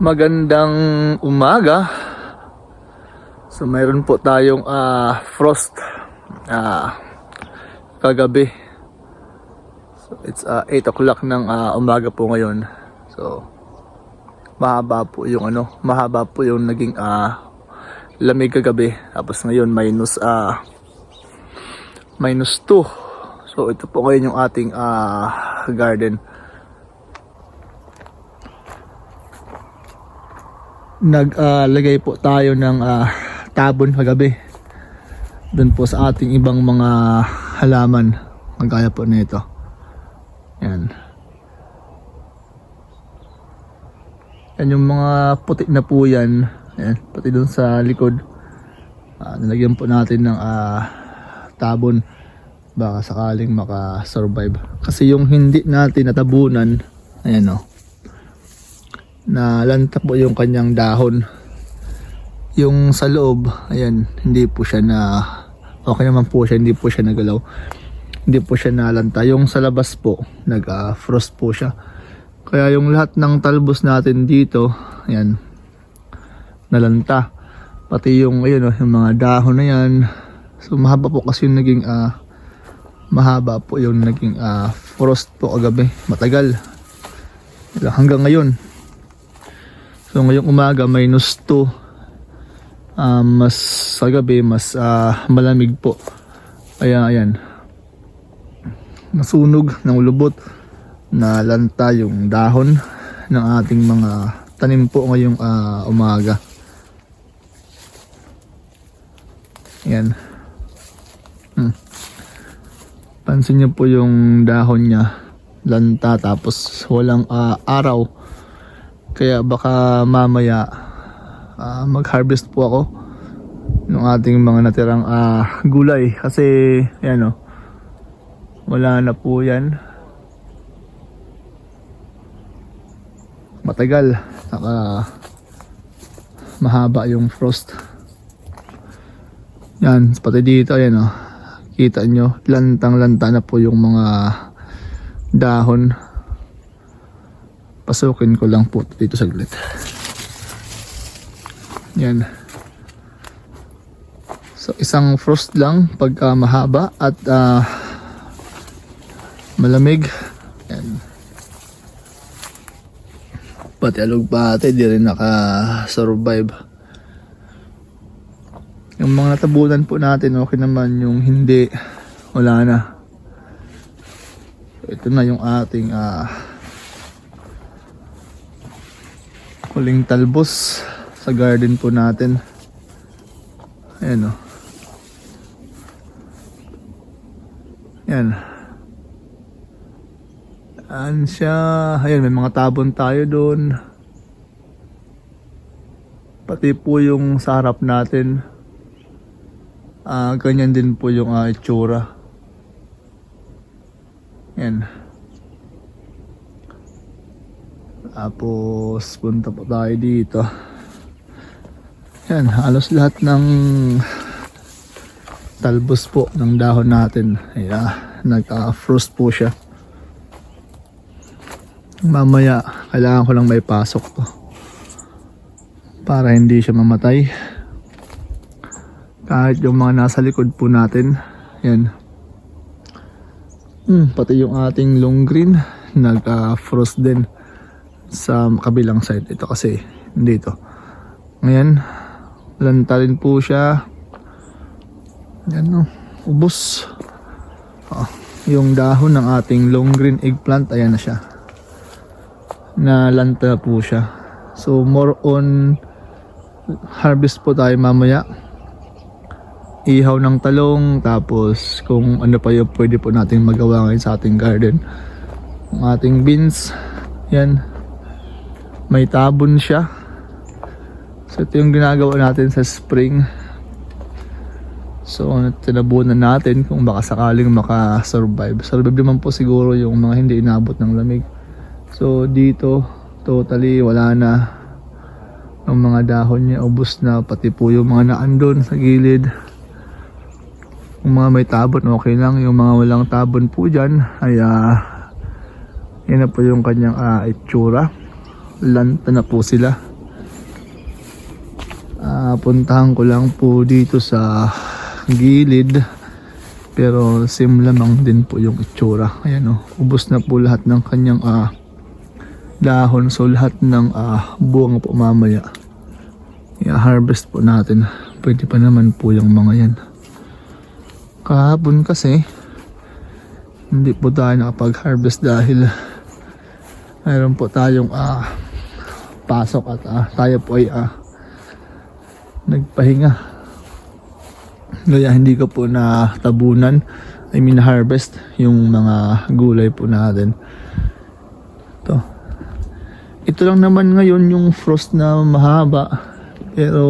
Magandang umaga. So mayroon po tayong ah, frost ah, kagabi. So it's ah, 8 o'clock ng ah, umaga po ngayon. So mahaba po yung ano, mahaba po yung naging ah, lamig kagabi. Tapos ngayon minus ah, minus 2. So ito po ngayon yung ating ah, garden. Naglagay po tayo ng ah, tabon kagabi. Doon po sa ating ibang mga halaman. Magkaya po nito. Yan. Yan yung mga puti na po yan. Yan, pati doon sa likod. Ah, nilagyan po natin ng ah, tabon. Baka sakaling makasurvive. Kasi yung hindi natin natabunan ayan o na lanta po yung kanyang dahon. Yung sa loob, ayan, hindi po siya na okay naman po siya, hindi po siya nagalaw. Hindi po siya nalanta. Yung sa labas po, nag-frost po siya. Kaya yung lahat ng talbos natin dito, ayan, nalanta. Pati yung, ayun, oh, yung mga dahon na yan. So mahaba po kasi yung naging, ah, mahaba po yung naging ah, frost po kagabi. Matagal. Hanggang ngayon, So ngayong umaga minus 2 um, mas sa gabi mas ah, malamig po. Kaya ayan. Nasunog ng lubot na lanta yung dahon ng ating mga tanim po ngayong ah, umaga. Ayan. Hmm. Pansin niyo po yung dahon niya lanta tapos walang ah, araw kaya baka mamaya ah, mag-harvest po ako ng ating mga natirang ah, gulay kasi yan o wala na po yan. Matagal saka mahaba yung frost. Yan, pati dito yan o. Kita nyo, lantang-lanta na po yung mga dahon pasukin ko lang po dito saglit. Yan. So isang frost lang pagka mahaba at ah, malamig. Yan. Pati alugbate di rin naka survive yung mga natabunan po natin okay naman. Yung hindi wala na. Ito na yung ating ah huling talbos sa garden po natin. Ayan o yan Ayan siya. Ayan may mga tabon tayo doon. Pati po yung sa harap natin. Ah ganyan din po yung ah, itsura. Yan Tapos punta po tayo dito. Yan, halos lahat ng talbos po ng dahon natin. Ay, ah, nagka-frost po siya. Mamaya, kailangan ko lang may pasok to. Para hindi siya mamatay. Kahit yung mga nasa likod po natin. Yan. Hmm, pati yung ating long green, nagka-frost din sa kabilang side. Ito kasi dito ngayon lanta rin po siya. Yan no? Ubos oh, yung dahon ng ating long green eggplant ayan na siya. Na lanta po siya. So more on harvest po tayo mamaya. Ihaw ng talong tapos kung ano pa yung pwede po natin magawa ngayon sa ating garden. Ang ating beans yan may tabon siya. So ito yung ginagawa natin sa spring. So tinabunan natin kung baka sakaling makasurvive. Survive naman po siguro yung mga hindi inabot ng lamig. So dito totally wala na ang mga dahon niya. Ubos na pati po yung mga naandon sa gilid. Yung mga may tabon okay lang. Yung mga walang tabon po dyan ay ah, yan na po yung kanyang ah, itsura lanta na po sila. Ah, puntahan ko lang po dito sa gilid. Pero same lamang din po yung itsura. Ayan o, ubos na po lahat ng kanyang ah, dahon. So lahat ng ah, buwang po mamaya. I-harvest po natin. Pwede pa naman po yung mga yan. Kahapon kasi, hindi po tayo nakapag-harvest dahil mayroon po tayong ah, pasok at ah, tayo po ay ah, nagpahinga. Kaya hindi ko po na tabunan, I mean harvest yung mga gulay po natin. Ito. Ito lang naman ngayon yung frost na mahaba. Pero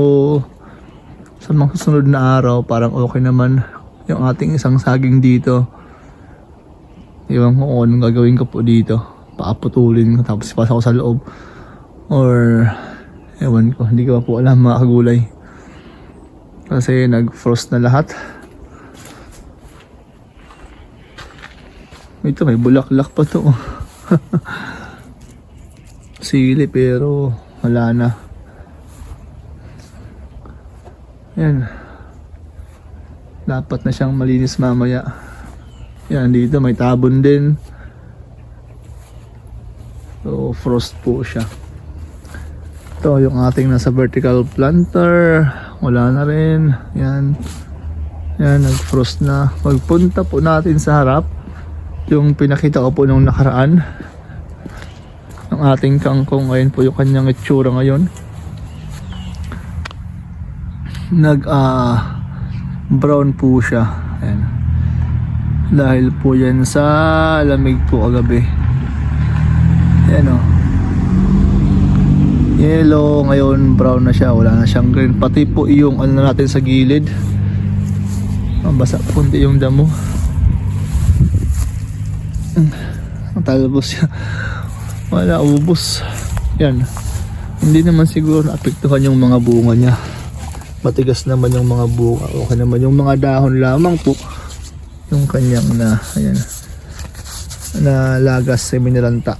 sa mga susunod na araw, parang okay naman yung ating isang saging dito. Iwan ko kung anong gagawin ko po dito. Paaputulin ko tapos ipasok ko sa loob. Or, ewan ko, hindi ko po alam mga kagulay. Kasi nag-frost na lahat. Ito may bulaklak pa to. Sili pero wala na. Yan. Dapat na siyang malinis mamaya. Yan dito may tabon din. So frost po siya. Ito yung ating nasa vertical planter. Wala na rin. Yan. Yan, nag-frost na. Magpunta po natin sa harap. Yung pinakita ko po nung nakaraan. Ang ating kangkong. Ngayon po yung kanyang itsura ngayon. Nag, ah, brown po siya. Ayan. Dahil po yan sa lamig po kagabi. Ayan o. Yellow, ngayon brown na siya, wala na siyang green. Pati po yung ano natin sa gilid. Mabasa kunti yung damo. Ang talbos siya. Wala, ubos. Yan. Hindi naman siguro naapektuhan yung mga bunga niya. Matigas naman yung mga bunga. Okay naman yung mga dahon lamang po. Yung kanyang na, ayan. Na lagas, seminilanta.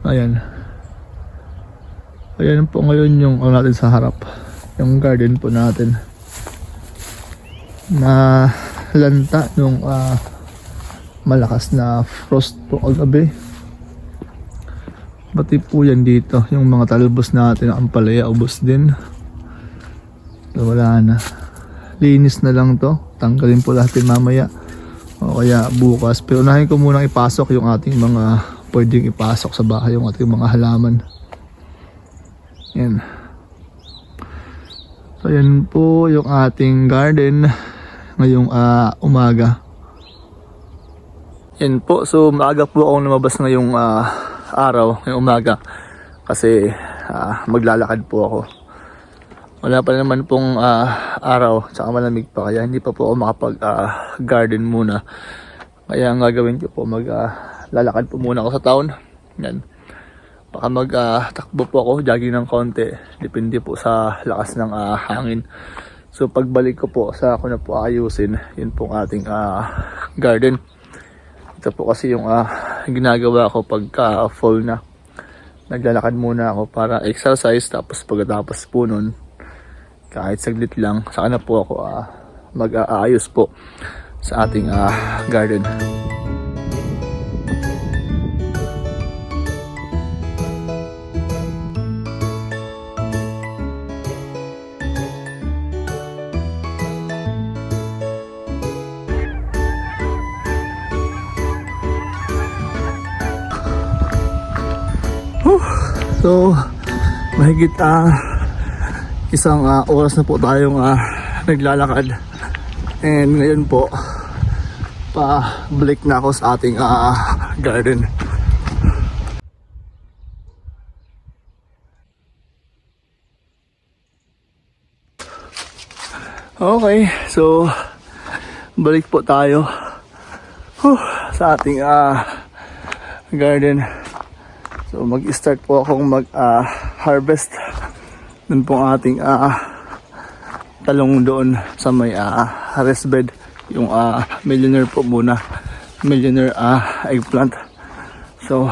Ayan. Ayan po ngayon yung ano natin sa harap. Yung garden po natin. Na lanta nung ah, malakas na frost po kagabi. Pati po yan dito. Yung mga talbos natin ang palaya ubos din. So, wala na. Linis na lang to. Tanggalin po lahat mamaya. O kaya bukas. Pero unahin ko munang ipasok yung ating mga pwedeng ipasok sa bahay yung ating mga halaman. Yan. So yan po yung ating garden ngayong ah, umaga. Yan po. So maaga po akong lumabas ngayong ah, araw, ngayong umaga. Kasi ah, maglalakad po ako. Wala pa naman pong ah, araw, tsaka malamig pa. Kaya hindi pa po ako makapag ah, garden muna. Kaya ang gagawin ko po mag ah, lalakad po muna ako sa town. Yan. Baka mag ah, takbo po ako, jogging ng konti. Depende po sa lakas ng ah, hangin. So pagbalik ko po sa ako na po ayusin, yun pong ating ah, garden. Ito po kasi yung ah, ginagawa ko pagka fall na. Naglalakad muna ako para exercise tapos pagkatapos po nun, kahit saglit lang, saka na po ako ah, mag-aayos po sa ating ah, garden. So, mahigit ah, isang ah, oras na po tayong ah, naglalakad. And ngayon po, pa balik na ako sa ating ah, garden. Okay, so balik po tayo huh, sa ating ah, garden. So mag-start po akong mag-harvest dun pong ating ah, talong doon sa may ah, rest bed. Yung ah, millionaire po muna. Millionaire ah, eggplant. So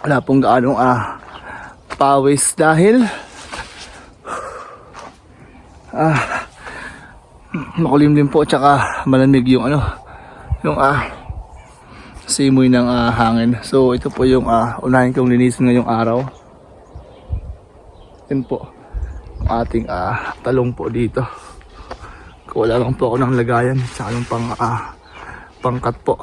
wala pong gaanong ah, pawis dahil ah, makulimlim po tsaka malamig yung ano yung ah simoy ng ah, hangin. So ito po yung ah, unahin kong linisin ngayong araw. Yun po ang ating ah, talong po dito. Wala lang po ako ng lagayan. Tsaka yung pang ah, pangkat po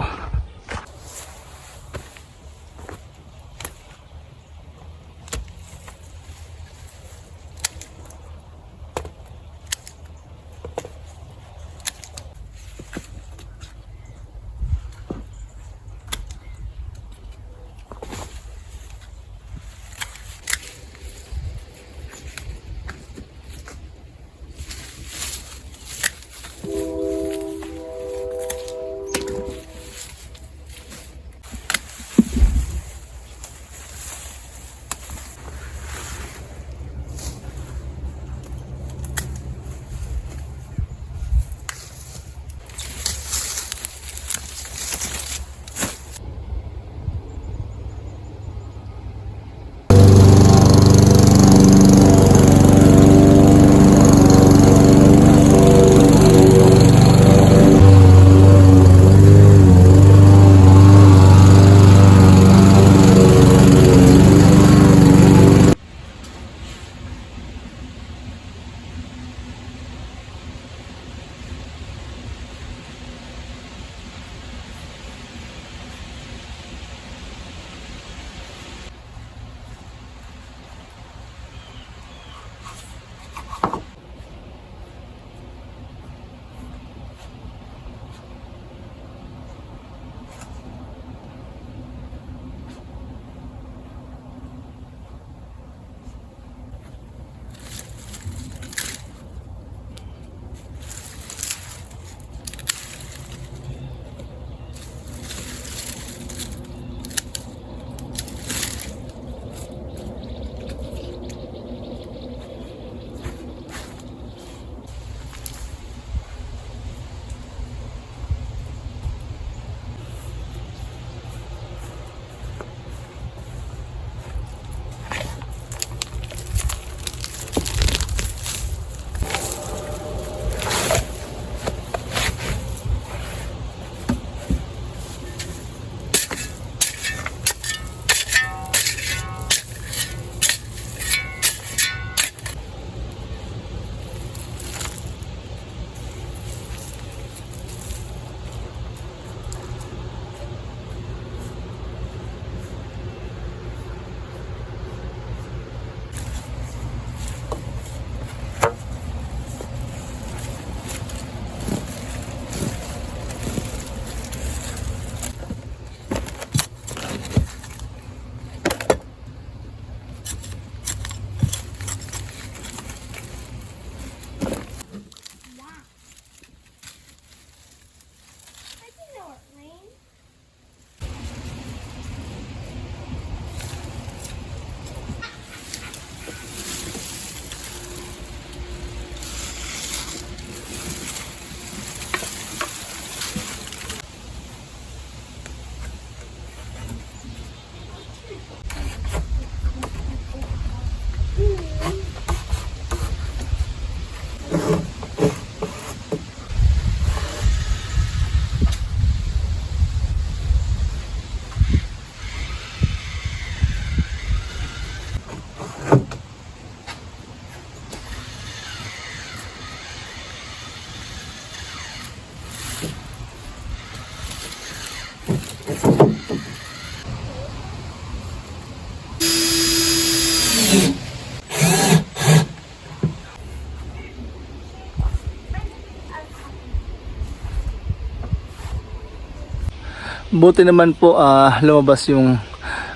Buti naman po ah, lumabas yung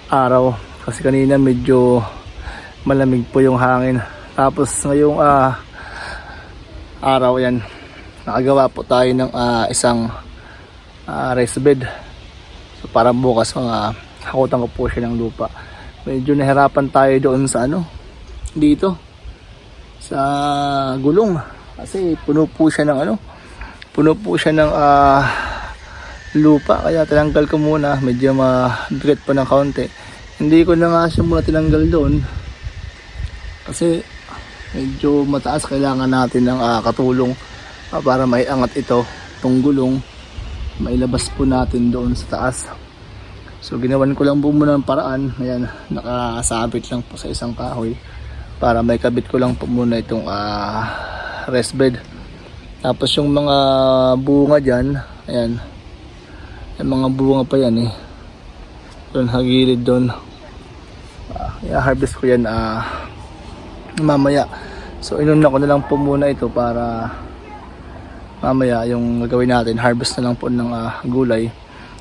araw kasi kanina medyo malamig po yung hangin. Tapos ngayong ah, araw yan, nakagawa po tayo ng ah, isang ah, raised bed. So para bukas mga hakutan ko po siya ng lupa. Medyo nahirapan tayo doon sa ano, dito sa gulong kasi puno po siya ng ano, puno po siya ng ah, lupa kaya tinanggal ko muna medyo mabigat pa ng kaunti Hindi ko na nga siya muna tinanggal doon. Kasi medyo mataas kailangan natin ng ah, katulong ah, para maiangat ito, itong gulong. Mailabas po natin doon sa taas. So ginawan ko lang po muna ng paraan. Ayan, nakasabit lang po sa isang kahoy para may kabit ko lang po muna itong ah, rest bed. Tapos yung mga bunga dyan, ayan, yung mga bunga pa yan eh. Doon hagilid doon. Uh, i-harvest ko yan ah, mamaya. So inuna ko na lang po muna ito para mamaya yung gagawin natin, harvest na lang po ng ah, gulay.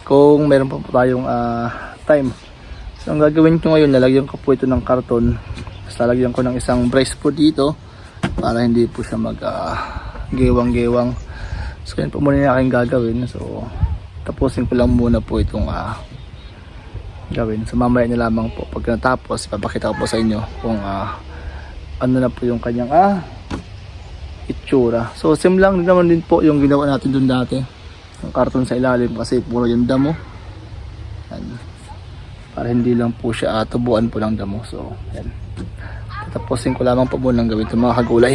Kung meron pa po tayong ah, time. So ang gagawin ko ngayon, lalagyan ko po ito ng karton. Tapos lalagyan ko ng isang brace po dito para hindi po siya mag ah, gewang-gewang. So yan po muna yung aking gagawin. So tapusin ko lang muna po itong ah, gawin. So mamaya na lamang po pag natapos, ipapakita ko po sa inyo kung ah, ano na po yung kanyang ah, itsura. So same lang din naman din po yung ginawa natin dun dati. Yung karton sa ilalim kasi puro yung damo. Yan. Para hindi lang po siya uh, tubuan po ng damo. So yan. Tatapusin ko lamang po muna ng gawin itong mga kagulay.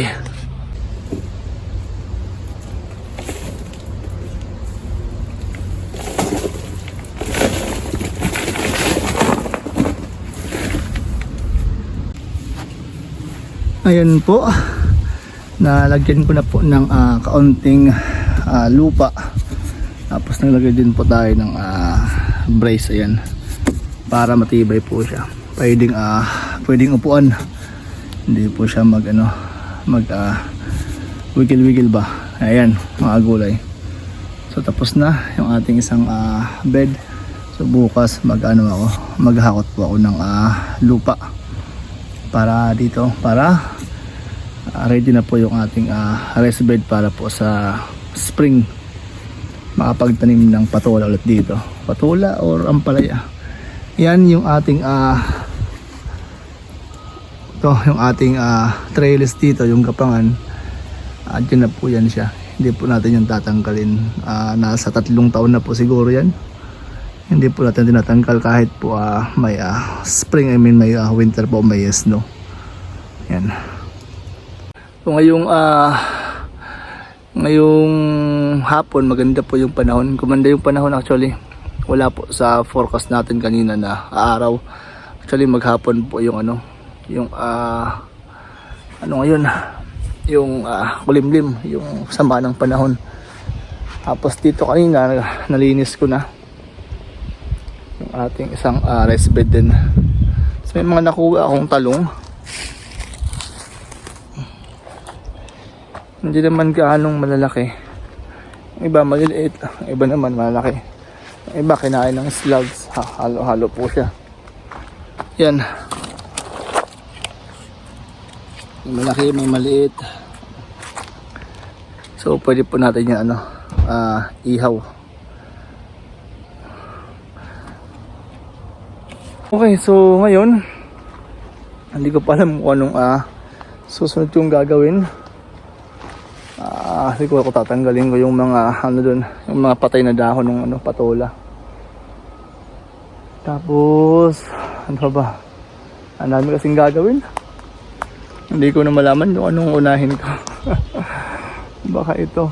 Ayan po. Nalagyan ko na po ng ah, kaunting ah, lupa. Tapos naglagay din po tayo ng ah, brace ayan. Para matibay po siya. Pwedeng ah, pwedeng upuan. Hindi po siya mag ano, mag ah, wiggle-wiggle ba. Ayan, mga gulay. So tapos na yung ating isang ah, bed. So bukas mag ano ako, maghakot po ako ng ah, lupa para dito para ah, ready na po yung ating ah, rest bed para po sa spring. Makapagtanim ng patola ulit dito. Patola or ampalaya. Yan yung ating ah to yung ating ah, trellis dito yung gapangan. Uh, dyan na po yan siya. Hindi po natin yung tatanggalin. Ah, nasa tatlong taon na po siguro yan hindi po natin tinatanggal kahit po ah, may ah, spring I mean may ah, winter po may snow. Yan. So ngayong ah, ngayong hapon maganda po yung panahon. Kumanda yung panahon actually. Wala po sa forecast natin kanina na araw. Actually maghapon po yung ano yung ah, ano ngayon yung ah, kulimlim yung sama ng panahon. Tapos dito kanina nalinis ko na ating isang uh, rest bed din. So, may mga nakuha akong talong. Hindi naman gaanong malalaki. Yung iba maliliit iba naman malalaki yung iba kinain ng slugs ha, halo halo po siya. Yan. May malaki may maliit. So pwede po natin yung ano ah, ihaw Okay, so ngayon, hindi ko pa alam kung anong ah, susunod yung gagawin. Ah, siguro ko tatanggalin ko yung mga ano dun, yung mga patay na dahon ng ano, patola. Tapos, ano ba? Ang dami kasing gagawin. Hindi ko na malaman yung anong unahin ko. Baka ito.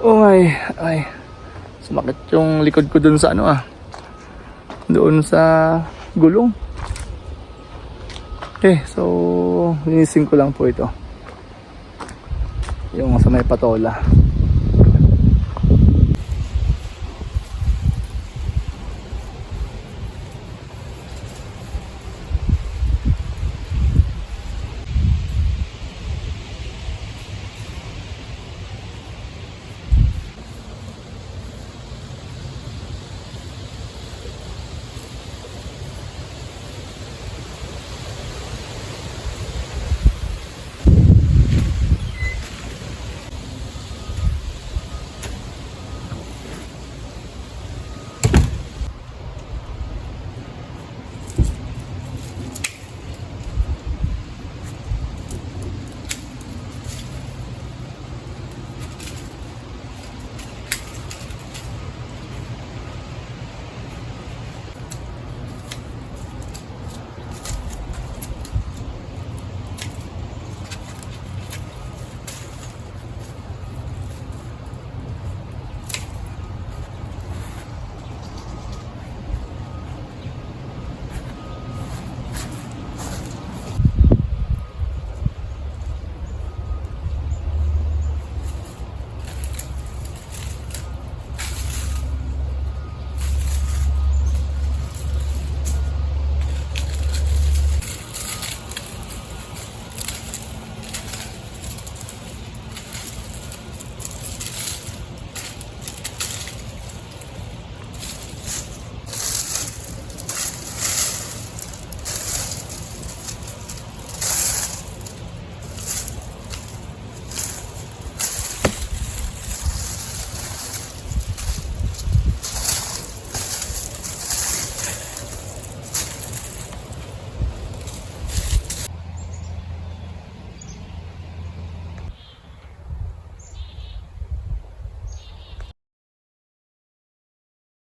Oh ay, ay. Sumakit yung likod ko dun sa ano ah doon sa gulong. Okay, so linisin ko lang po ito. Yung sa may patola.